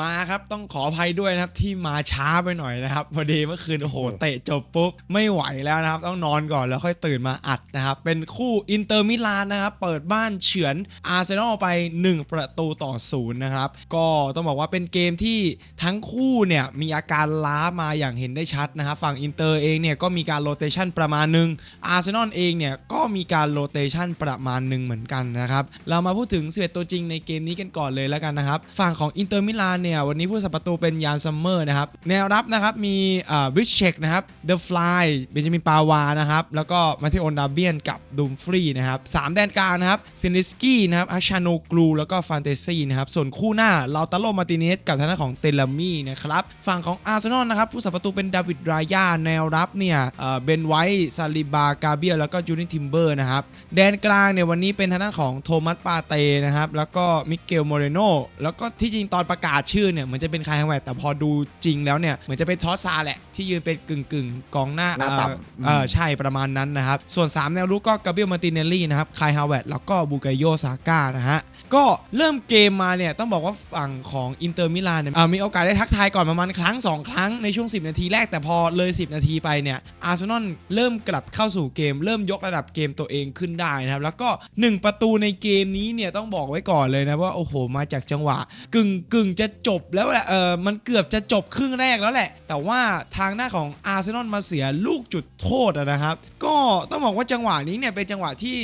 มาครับต้องขออภัยด้วยนะครับที่มาช้าไปหน่อยนะครับพอดีเมื่อคืนโอ้โหเตะจบปุ๊บไม่ไหวแล้วนะครับ ต้องนอนก่อนแล้วค่อยตื่นมาอัดนะครับ เป็นคู่อินเตอร์มิลานนะครับ เปิดบ้านเฉือนอาร์เซนอลไป 1 ประตูต่อศูนย์นะครับ ก็ต้องบอกว่าเป็นเกมที่ทั้งคู่เนี่ยมีอาการล้ามาอย่างเห็นได้ชัดนะครับ ฝั่งอินเตอร์เองเนี่ยก็มีการโรเตชันประมาณหนึ่งอาร์เซนอลเองเนี่ยก็มีการโรเตชันประมาณหนึ่งเหมือนกันนะครับเรามาพูดถึง11ตัวจริงในเกมนี้กันก่อนเลยแล้วกันนะครับฝั่งของอินเตอร์มิลานเนี่ยวันนี้ผู้สับประตูเป็นยานซัมเมอร์นะครับแนวรับนะครับมีบริชเชกนะครับเดอะฟลายเบนจามินปาวานะครับแล้วก็มาเทโอนดาเบียนกับดูมฟรีนะครับสามแดนกลางนะครับซินิสกี้นะครับอาชาโนกลูแล้วก็ฟานเตซีนะครับส่วนคู่หน้าลาตาโลมาติเนสกับทางด้านของเตลามี่นะครับฝั่งของอาร์เซนอลนะครับผู้สับประตูเป็นดาวิดรายาแนวรับเนี่ยเอ่อเบนไวท์ซาลิบากาเบียแล้วก็จูนิทิมเบอร์นะครับแดนกลางเนี่ยวันนี้เป็นทางด้านของโทมัสปาเตนะครับแล้วก็มิเกลโมเรโนแล้วก็ที่จริงตอนประกาศชื่อเนี่ยเหมือนจะเป็นคายฮังแวร์แต่พอดูจริงแล้วเนี่ยเหมือนจะเป็นทอสซาแหละที่ยืนเป็นกึ่งกึ่งๆกองหน้าหน้าเอ่อต่ำ เออใช่ประมาณนั้นนะครับ ส่วน 3 แนวรุกก็กาเบียลมาติเนลลี่นะครับคายฮาวเวร์แล้วก็บูกายโยซาก้านะฮะก็เริ่มเกมมาเนี่ยต้องบอกว่าฝั่งของอินเตอร์มิลานเนี่ยเอ่อมีโอกาสได้ทักทายก่อนประมาณครั้ง 2 ครั้งในช่วง 10 นาทีแรกแต่พอเลย 10 นาทีไปเนี่ยอาร์เซนอลเริ่มกลับเข้าสู่เกม เริ่มยกระดับเกมตัวเองขึ้นได้นะครับแล้วก็ 1 ประตูในเกมนี้เนี่ยต้องบอกไว้ก่อนเลยนะว่าโอ้โหมาจากจังหวะ กึ่งกึ่งจะจบแล้วแหละเออมันเกือบจะจบครึ่งแรกแล้วแหละ แต่ว่าทางหน้าของอาร์เซนอลมาเสียลูกจุดโทษอะนะครับ ก็ต้องบอกว่าจังหวะนี้เนี่ยเป็นจังหวะที่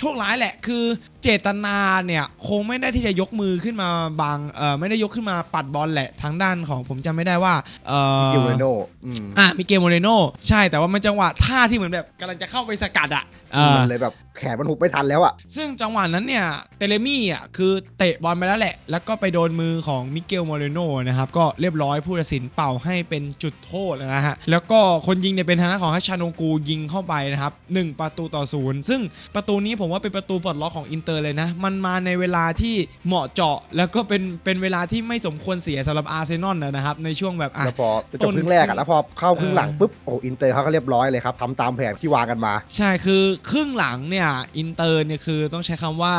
โชคร้ายแหละคือเจตนาเนี่ยคงไม่ได้ที่จะยกมือขึ้นมาบางเอ่อไม่ได้ยกขึ้นมาปัดบอลแหละทางด้านของผมจำไม่ได้ว่าเอ่อกิวเรโนอืมอะมิเกลโมเรโนใช่แต่ว่ามันจังหวะท่าที่เหมือนแบบกำลังจะเข้าไปสกัดอะเออมันเลยแบบ แขนมันหุบไม่ทันแล้วอะซึ่งจังหวะนั้นเนี่ยเตเลมี่อะคือเตะบอลไปแล้วแหละ แล้วก็ไปโดนมือของมิเกลโมเรโนนะครับ ก็เรียบร้อยผู้ตัดสินเป่าให้เป็นจุดโทษนะฮะ แล้วก็คนยิงเนี่ยเป็นทางด้านของฮัชชาโนกูยิงเข้าไปนะครับหนึ่งประตูต่อศูนย์ซึ่งประตูนี้ผมว่าเป็นประตูปลดล็อกของอินเตอร์เลยนะ มันมาในเวลาที่เหมาะเจาะ แล้วก็เป็นเป็นเวลาที่ไม่สมควรเสียสำหรับอาร์เซนอลนะครับในช่วงแบบอะแล้วพอจะจบครึ่งแรกอะแล้วพอเข้าครึ่งหลังปุ๊บโอ้อินเตอร์เขาก็เรียบร้อยเลยครับทำตามแผนที่วางกันมา ใช่คือครึ่งหลังเนี่ยอินเตอร์เนี่ยคือต้องใช้คำว่า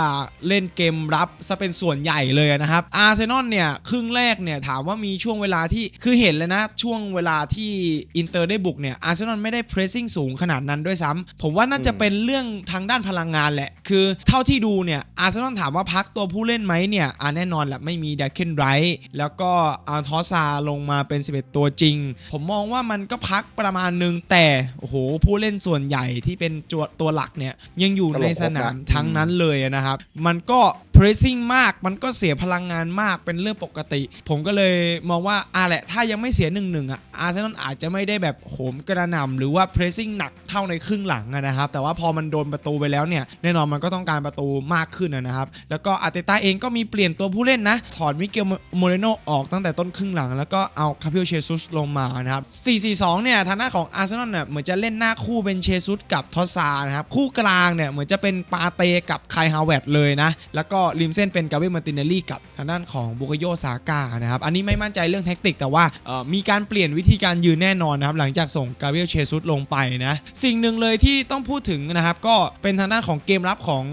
เล่นเกมรับซะเป็นส่วนใหญ่เลยนะครับอาร์เซนอลเนี่ยครึ่งแรกเนี่ยถามว่ามีช่วงเวลาที่คือเห็นเลยนะ ช่วงเวลาที่อินเตอร์ได้บุกเนี่ยอาร์เซนอลไม่ได้เพรสซิ่งสูงขนาดนั้นด้วยซ้ำผมว่าน่าจะเป็นเรื่องทางด้านพลังงานแหละ คือเท่าที่ดูเนี่ยอาร์เซนอลถามว่าพักตัวผู้เล่นไหมเนี่ยอ่าแน่นอนแหละไม่มีดักเคนไรท์แล้วก็อาร์ทอสซาลงมาเป็น 11 ตัวจริง ผมมองว่ามันก็พักประมาณนึงแต่โอ้โหผู้เล่นส่วนใหญ่ที่เป็นตัวตัวหลักเนี่ยยังอยู่ในสนามทั้งนั้นเลยนะครับ มันก็ pressing มาก มันก็เสียพลังงานมากเป็นเรื่องปกติ ผมก็เลยมองว่าอะแหละ ถ้ายังไม่เสียหนึ่งหนึ่งอะอาร์เซนอลอาจจะไม่ได้แบบโหมกระหน่ำหรือว่า pressing หนักเท่าในครึ่งหลังนะครับ แต่ว่าพอมันโดนประตูไปแล้วเนี่ยแน่นอนมันก็ต้องการประตูมากขึ้นนะครับ แล้วก็อาร์เตต้าเองก็มีเปลี่ยนตัวผู้เล่นนะ ถอดมิเกลโมเรโนออกตั้งแต่ต้นครึ่งหลัง แล้วก็เอาคาพิโอเชซุสลงมานะครับ 4-4-2 เนี่ยทางหน้าของอาร์เซนอลเนี่ยเหมือนจะเล่นหน้าคู่เป็นเชซุสกับทอสซานะครับคู่กลางเนี่ยเหมือนจะเป็นปาเตกับไคฮาเวดเลยนะแล้วก็ริมเส้นเป็นกาเบรียลมาตินเนลลี่กับทางด้านของบุกโยซาก้านะครับอันนี้ไม่มั่นใจเรื่องแท็กติก แต่ว่ามีการเปลี่ยนวิธีการยืนแน่นอนนะครับหลังจากส่งกาเบรียลเชซุสลงไปนะสิ่งหนึ่งเลยที่ต้องพูดถึงนะครับก็เป็นทางด้านของเกมรับของ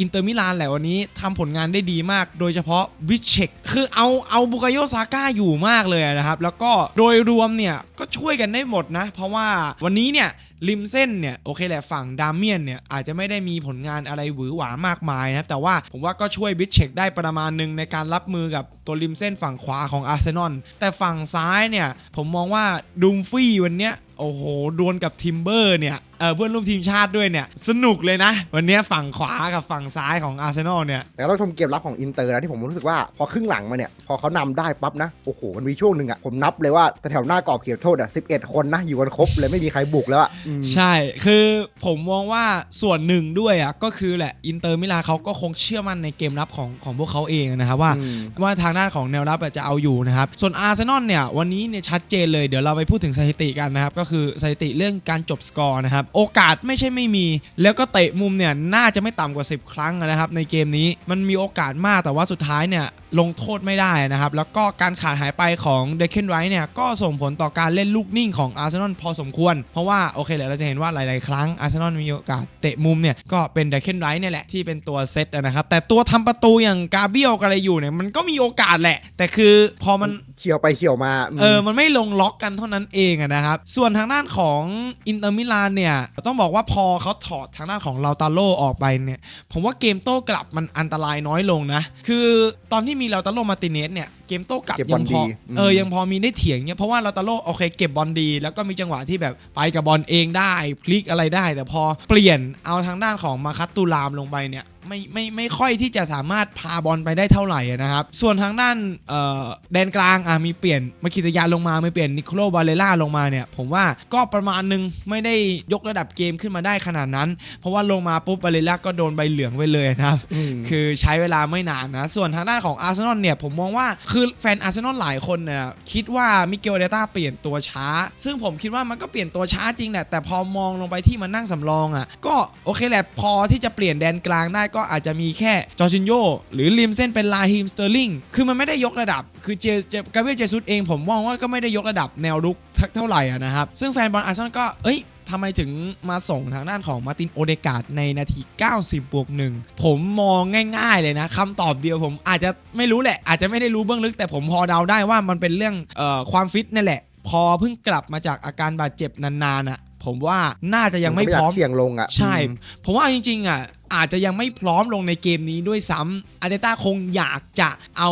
อินเตอร์มิลานแหละวันนี้ทำผลงานได้ดีมาก โดยเฉพาะวิเชกคือเอาเอาบุกโยซาก้าอยู่มากเลยนะครับแล้วก็โดยรวมเนี่ยก็ช่วยกันได้หมดนะเพราะว่าวันนี้เนี่ย ริมเส้นเนี่ยโอเคแหละฝั่งดามเมียนเนี่ยอาจจะไม่ได้มีผลงานอะไรหวือหวามากมายนะครับแต่ว่าผมว่าก็ช่วยบิชเช็คได้ประมาณหนึ่งในการรับมือกับตัวริมเส้นฝั่งขวาของอาร์เซนอลแต่ฝั่งซ้ายเนี่ยผมมองว่าดูมฟี่วันเนี้ยโอ้โหดวลกับทิมเบอร์เนี่ย เออเพื่อนร่วมทีมชาติด้วยเนี่ย สนุกเลยนะ วันเนี้ยฝั่งขวากับฝั่งซ้ายของอาร์เซนอลเนี่ย แต่ก็ต้องชมเกมรับของอินเตอร์นะที่ผมรู้สึกว่าพอครึ่งหลังมาเนี่ย พอเขานำได้ปั๊บนะ โอ้โห มันมีช่วงหนึ่งอะผมนับเลยว่าแต่แถวหน้ากรอบเขตโทษอะ11 คนนะ อยู่กันครบเลยไม่มีใครบุกแล้วอะอืม ใช่ คือผมมองว่าส่วนหนึ่งด้วยอะก็คือแหละอินเตอร์มิลานเขาก็คงเชื่อมั่นในเกมรับของของพวกเขาเองนะครับว่า อืม ว่าทางด้านของแนวรับอะจะเอาอยู่นะครับ ส่วนอาร์เซนอลเนี่ย วันนี้เนี่ยชัดเจนเลยเดี๋ยวเราไปพูดถึงสถิติกันนะครับ ก็คือสถิติเรื่องการจบสกอร์นะครับโอกาสไม่ใช่ไม่มี แล้วก็เตะมุมเนี่ยน่าจะไม่ต่ำกว่า 10 ครั้งนะครับในเกมนี้มันมีโอกาสมากแต่ว่าสุดท้ายเนี่ยลงโทษไม่ได้นะครับ แล้วก็การขาดหายไปของเดคเคนไรท์เนี่ยก็ส่งผลต่อการเล่นลูกนิ่งของอาร์เซนอลพอสมควร เพราะว่าโอเคแหละเราจะเห็นว่าหลาย ๆ ครั้งอาร์เซนอลมีโอกาสเตะมุมเนี่ยก็เป็นเดคเคนไรท์เนี่ยแหละที่เป็นตัวเซตนะครับ แต่ตัวทำประตูอย่างกาเบียลกอะไรอยู่เนี่ยมันก็มีโอกาสแหละ แต่คือพอมันเขี่ยวไปเขี่ยวมาเออมันไม่ลงล็อกกันเท่านั้นเองอะนะครับส่วนทางด้านของอินเตอร์มิลานเนี่ยต้องบอกว่าพอเขาถอดทางด้านของลาตาโลออกไปเนี่ยผมว่าเกมโต้กลับมันอันตรายน้อยลงนะ คือตอนที่มีลาตาโลมาติเนสเนี่ยเกมโต้กลับเก็บบอยัลงพดีออืมเออยังพอมีได้เถียงเนี่ยเพราะว่าลาตาโลโอเคเก็บบอลดี แล้วก็มีจังหวะที่แบบไปกับบอลเองได้พลิกอะไรได้ แต่พอเปลี่ยนเอาทางด้านของมาคัตตูรามลงไปเนี่ยไม่ไม่ไม่ค่อยที่จะสามารถพาบอลไปได้เท่าไหร่อะนะครับ ส่วนทางด้านเอ่อแดนกลางอะมีเปลี่ยนมาคิตยานลงมาไม่เปลี่ยนนิโคลบาเลล่าลงมาเนี่ยผมว่าก็ประมาณนึงไม่ได้ยกระดับเกมขึ้นมาได้ขนาดนั้น เพราะว่าลงมาปุ๊บบาเลล่าก็โดนใบเหลืองไปเลยนะครับมคือใช้เวลาไม่นานนะ ส่วนทางด้านของอาร์เซนอลเนี่ยผมมองว่าคือแฟนอาร์เซนอลหลายคนเนี่ยคิดว่ามิเกลเดต้าเปลี่ยนตัวช้า ซึ่งผมคิดว่ามันก็เปลี่ยนตัวช้าจริงแหละแต่พอมองลงไปที่มันนั่งสำรองอะ ก็โอเคแหละพอที่จะเปลี่ยนแดนกลางได้ก็อาจจะมีแค่จอร์จินโยหรือริมเส้นเป็นลาฮิมสเตอร์ลิงคือมันไม่ได้ยกระดับ คือเจกาเบรียลเจซุสเองผมมองว่าก็ไม่ได้ยกระดับแนวรุกสักเท่าไหร่ะนะครับซึ่งแฟนบอลอาร์เซนอลก็เอ้ย ทำไมถึงมาส่งทางด้านของมาร์ตินโอเดกาดในนาที 90บวกหนึ่งผมมองง่าย ๆ เลยนะคำตอบเดียวผมอาจจะไม่รู้แหละ อาจจะไม่ได้รู้เบื้องลึก แต่ผมพอเดาได้ว่ามันเป็นเรื่องเออความฟิตนั่นแหละ พอเพิ่งกลับมาจากอาการบาดเจ็บนานๆอะผมว่าน่าจะยังไม่ผพยากร้อมเสี่ยงลงอะใช่อืมผมว่าจริงๆอะ อาจจะยังไม่พร้อมลงในเกมนี้ด้วยซ้ำอาร์เตต้าคงอยากจะเอา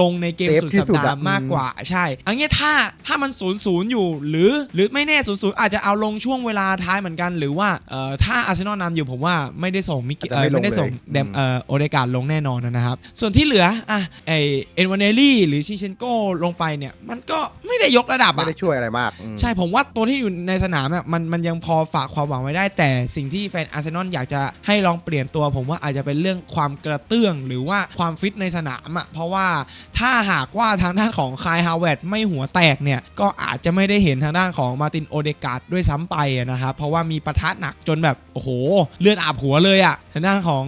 ลงในเกมเซฟสุดที่สัปสุดดาอะห์มากกว่าใช่อันนี้ถ้าถ้ามันศูนย์ศูนย์อยู่ หรือหรือไม่แน่ศูนย์ศูนย์อาจจะเอาลงช่วงเวลาท้ายเหมือนกัน หรือว่าเอ่อถ้าอาร์เซนอลนำอยู่ผมว่าไม่ได้ส่งมิกเกอาจจะเอ่อไม่ลงไม่ได้ส่งเลย เดมอืมเอ่อโอเดการ์ดลงแน่นอนนะครับ ส่วนที่เหลืออะไอเอ็นวานเนลลี่หรือชิเชนโกลงไปเนี่ยมันก็ไม่ได้ยกระดับไม่อะได้ช่วยอะไรมากอืม ใช่ผมว่าตัวที่อยู่ในสนามอะมันมันยังพอฝากความหวังไว้ได้แต่สิ่งที่แฟนอาร์เซนอลอยากจะให้ลองเปลี่ยนตัวผมว่าอาจจะเป็นเรื่องความกระเตื้อง หรือว่าความฟิตในสนามอะเพราะว่าถ้าหากว่าทางด้านของคายฮาวเวร์ดไม่หัวแตกเนี่ยก็อาจจะไม่ได้เห็นทางด้านของมาตินโอเดกาดด้วยซ้ำไปะนะครับเพราะว่ามีปะทะหนักจนแบบโอ้โหเลือดอาบหัวเลยอะทางด้านของ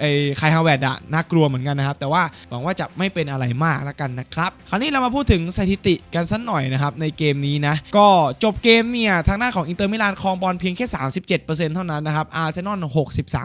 ไอคายฮาวเวร์ดอะน่ากลัวเหมือนกันนะครับ แต่ว่าหวังว่าจะไม่เป็นอะไรมากแล้วกันนะครับคราวนี้เรามาพูดถึงสถิติกันสักหน่อยนะครับในเกมนี้นะก็จบเกมเนี่ยทางด้านของอินเตอร์มิลานครองบอลเพียงแค่ 37%เท่านั้นนะครับอาร์เซนอล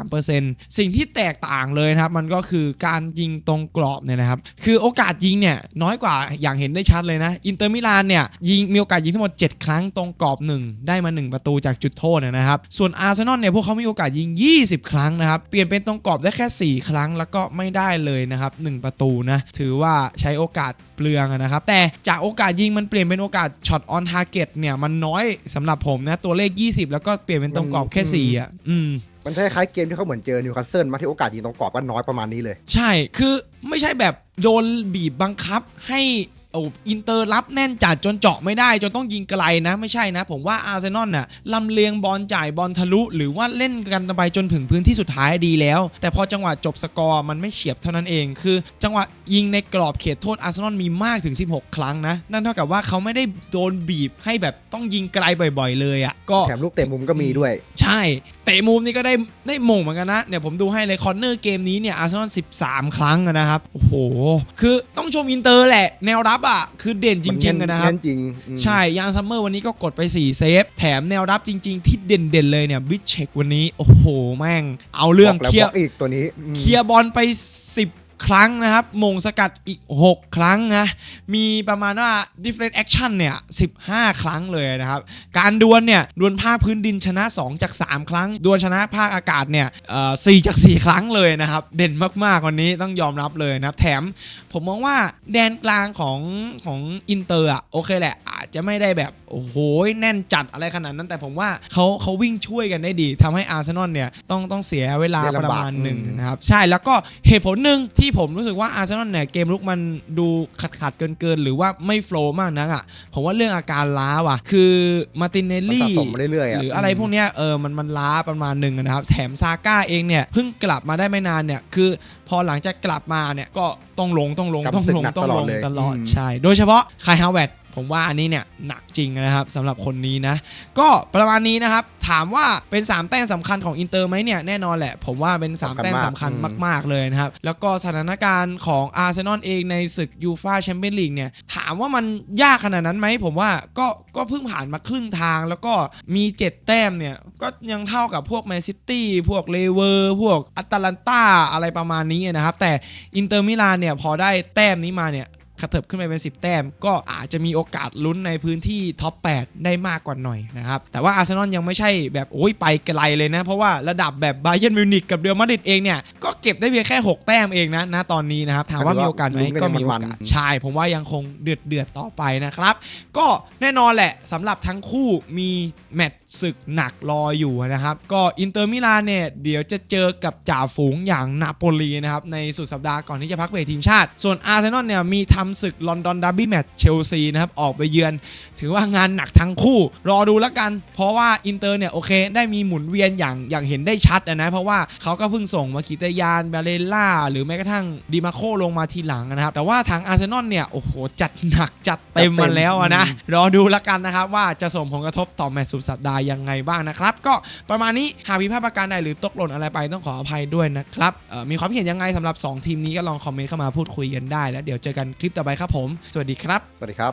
63%สิ่งที่แตกต่างเลยนะครับมันก็คือการยิงตรงกรอบเนี่ยนะครับคือโอกาสยิงเนี่ยน้อยกว่าอย่างเห็นได้ชัดเลยนะอินเตอร์มิลานเนี่ยยิงมีโอกาสยิงทั้งหมด 7 ครั้งตรงกรอบ 1 ได้มา 1 ประตูจากจุดโทษนะครับส่วนอาร์เซนอลเนี่ยพวกเขามีโอกาสยิง 20 ครั้งนะครับเปลี่ยนเป็นตรงกรอบได้แค่ 4 ครั้งแล้วก็ไม่ได้เลยนะครับ1ประตูนะถือว่าใช้โอกาสเปลืองอะนะครับแต่จากโอกาสยิงมันเปลี่ยนเป็นโอกาสช็อตออนทาร์เก็ตเนี่ยมันน้อยสำหรับผมนะตัวเลข 20 แล้วก็เปลี่ยนเป็นตรงกรอบแค่4อะอืมมันคล้ายๆเกมที่เขาเหมือนเจอนิวคาสเซิลมาที่โอกาสยิงตรงกรอบก็น้อยประมาณนี้เลย ใช่คือไม่ใช่แบบโดนบีบบังคับให้ โอ้อินเตอร์รับแน่นจัดจนเจาะไม่ได้ จนต้องยิงไกลนะ ไม่ใช่นะ ผมว่าอาร์เซนอลน่ะลำเลียงบอลจ่ายบอลทะลุ หรือว่าเล่นกันไปจนถึงพื้นที่สุดท้ายดีแล้ว แต่พอจังหวะจบสกอร์มันไม่เฉียบเท่านั้นเอง คือ จังหวะยิงในกรอบเขตโทษอาร์เซนอลมีมากถึง 16 ครั้งนะ นั่นเท่ากับว่าเขาไม่ได้โดนบีบให้แบบต้องยิงไกลบ่อย ๆ เลยอะ่ะก็แถมลูกเตะมุมก็มีด้วย ใช่เตะมุมนี่ก็ได้ได้มงเหมือนกันนะเนี่ยผมดูให้เลยคอนเนอร์เกมนี้เนี่ยอาร์เซนอล13 ครั้งอะนะครับโอ้โหคือต้องชมอินเตอร์แหละแนวรับอะคือเด่นจริงๆอะนะครับแน่นจริงอืมใช่ยางซัมเมอร์วันนี้ก็กดไป 4 เซฟ แถมแนวรับจริง ๆ ที่เด่นๆเลยเนี่ยบิชเชกวันนี้ โอ้โห แม่ง เอาเรื่องบกแล้วเคลียบร์อกอีกตัวนี้อืมเคลียร์บอลไป 10 ครั้งนะครับมงสกัดอีก 6 ครั้งนะมีประมาณว่า different action เนี่ย15 ครั้งเลยนะครับ การดวลเนี่ยดวลภาคพื้นดินชนะ 2 จาก 3 ครั้ง ดวลชนะภาคอากาศเนี่ยเอ่จาก 4 ครั้งเลยนะครับ เด่นมากๆวันนี้ต้องยอมรับเลยนะครับ แถมผมมองว่าแดนกลางของของอินเตอร์อะโอเคแหละ อาจจะไม่ได้แบบโอ้โหแน่นจัดอะไรขนาดนั้น แต่ผมว่าเขาเขาวิ่งช่วยกันได้ดีทำให้อาร์เซนอลเนี่ยต้องต้องเสียเวลาได้ลำบากประมาณหนึ่งอืมนะครับ ใช่แล้วก็เหตุผลหนึ่งที่ผมรู้สึกว่าอาร์เซนอลเนี่ยเกมลุกมันดูขาดขาดเกินเกินๆหรือว่าไม่โฟล์มากนักอะผมว่าเรื่องอาการล้าว่ะ คือมาตินเนลมันลี่สะสมมาเรื่อยๆะหรืออะไรพวกเนี้ยเออมันมันล้าประมาณหนึ่งนะครับแถมซาก้าเองเนี่ยเพิ่งกลับมาได้ไม่นานเนี่ยคือพอหลังจากกลับมาเนี่ยก็ต้องลงต้องลงกำต้องศึกลงหนักต้องลงตลอดเลยตลอดอืมใช่ โดยเฉพาะคายฮาวเวร์ด ผมว่าอันนี้เนี่ยหนักจริงนะครับสำหรับคนนี้นะ ก็ประมาณนี้นะครับ ถามว่าเป็น 3 แต้มสำคัญของอินเตอร์ไหมเนี่ยแน่นอนแหละ ผมว่าเป็น 3 แต้มสำคัญมาก ๆ เลยนะครับ แล้วก็สถานการณ์ของอาร์เซนอลเองในศึกยูฟาแชมเปี้ยนลีกเนี่ย ถามว่ามันยากขนาดนั้นไหมผมว่าก็ก็เพิ่งผ่านมาครึ่งทาง แล้วก็มี 7 แต้มเนี่ย ก็ยังเท่ากับพวกแมนซิตี้พวกเลเวอร์พวกอัตแลนตาอะไรประมาณนี้นะครับแต่อินเตอร์มิลานเนี่ยพอได้แต้มนี้มาเนี่ย กระเถิบขึ้นไปเป็น 10 แต้ม ก็อาจจะมีโอกาสลุ้นในพื้นที่ท็อป 8 ได้มากกว่าหน่อยนะครับ แต่ว่าอาร์เซนอลยังไม่ใช่แบบโอ้ยไปไกลเลยนะ เพราะว่าระดับแบบบาเยิร์นมิวนิกกับเรอัลมาดริดเองเนี่ย ก็เก็บได้เพียงแค่ 6 แต้มเองนะณตอนนี้นะครับ ถามว่ามีโอกาสไหมก็มีโอกาสใช่ผมว่ายังคงเดือดเดือดๆต่อไปนะครับ ก็แน่นอนแหละสำหรับทั้งคู่มีแมตช์ศึกหนักรออยู่นะครับ ก็อินเตอร์มิลานเนี่ยเดี๋ยวจะเจอกับจ่าฝูงอย่างนาโปลีนะครับในสุดสัปดาห์ก่อนที่จะพักเบรกทีมชาติ ส่วนอาร์เซนอลเนี่ยมีทำศึกลอนดอนดาร์บี้แมตช์เชลซีนะครับ ออกไปเยือน ถือว่างานหนักทั้งคู่ รอดูแล้วกัน เพราะว่าอินเตอร์เนี่ย โอเค ได้มีหมุนเวียนอย่างอย่างเห็นได้ชัดอะนะ เพราะว่าเขาก็เพิ่งส่งมาคิตยานบาเลล่า หรือแม้กระทั่งดีมาโคลงมาทีหลังนะครับ แต่ว่าทางอาร์เซนอลเนี่ย โอ้โห จัดหนักจัดเต็มมาแล้วอะนะ รอดูแล้วกันนะครับว่าจะส่งผลกระทบต่อแมตช์สุดสัปดาห์ยังไงบ้างนะครับ ก็ประมาณนี้หากมีภาพประการใดหรือตกหล่นอะไรไปต้องขออภัยด้วยนะครับเอ่อมีความเห็นยังไงสำหรับสองทีมนี้ก็ลองคอมเมนต์เข้ามาพูดคุยกันได้แล้วเดี๋ยวเจอกันคลิปต่อไปครับผม สวัสดีครับ สวัสดีครับ